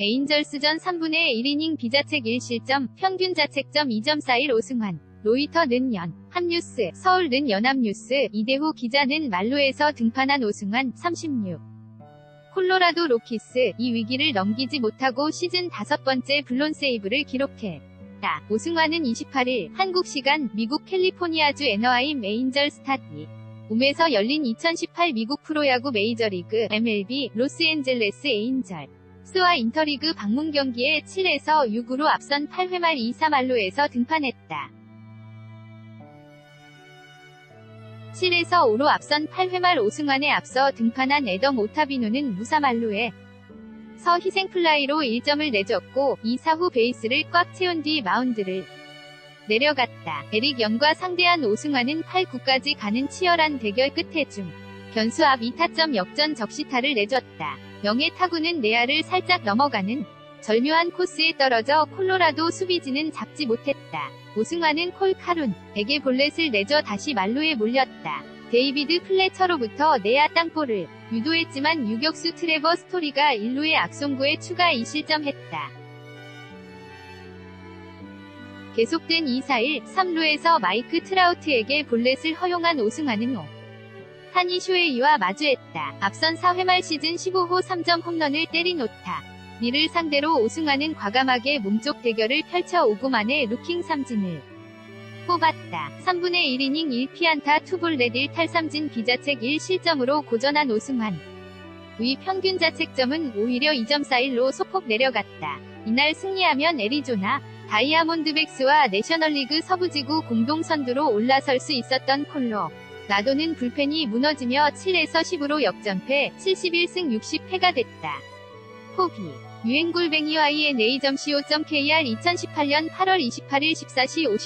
에인절스전 3분의 1이닝 비자책 1실점, 평균 자책점 2.41 오승환. 로이터 는 연, 한뉴스, 서울 는 연합뉴스, 이대호 기자는 말로에서 등판한 오승환 36. 콜로라도 로키스, 이 위기를 넘기지 못하고 시즌 다섯 번째 블론 세이브를 기록했다. 오승환은 28일 한국 시간 미국 캘리포니아주 애너하임 에인절 스타디 움에서 열린 2018 미국 프로야구 메이저리그 MLB 로스앤젤레스 에인절 스와 인터리그 방문 경기에 7에서 6으로 앞선 8회 말 2사 말로에서 등판했다. 7에서 5로 앞선 8회 말 오승환에 앞서 등판한 에덤 오타비노는 무사 말로에 서 희생플라이로 1점을 내줬고 2사 후 베이스를 꽉 채운 뒤 마운드를 내려갔다. 에릭 연과 상대한 오승환은 8구까지 가는 치열한 대결 끝에 중 변수 앞 2타점 역전 적시타를 내줬다. 영의 타구는 내야를 살짝 넘어가는 절묘한 코스에 떨어져 콜로라도 수비진은 잡지 못했다. 오승환은 콜카룬에게 볼넷을 내줘 다시 말루에 몰렸다. 데이비드 플래처로부터 내야 땅볼을 유도했지만 유격수 트레버 스토리가 1루의 악송구에 추가 2실점했다. 계속된 2-4-1, 3루에서 마이크 트라우트에게 볼넷을 허용한 오승환은 5. 타니 쇼에이와 마주했다. 앞선 4회 말 시즌 15호 3점 홈런을 때리놓다. 이를 상대로 오승환은 과감하게 몸쪽 대결을 펼쳐 5구 만에 루킹 삼진을 뽑았다. 3분의 1이닝 1피안타 투볼넷 1탈삼진 비자책 1실점으로 고전한 오승환. 위 평균 자책점은 오히려 2.41로 소폭 내려갔다. 이날 승리하면 애리조나, 다이아몬드백스와 내셔널리그 서부지구 공동 선두로 올라설 수 있었던 콜로. 라도는 불펜이 무너지며 7에서 10으로 역전패 71승 60패가 됐다. 포비 유행골뱅이 YNA.co.kr 2018년 8월 28일 14시 50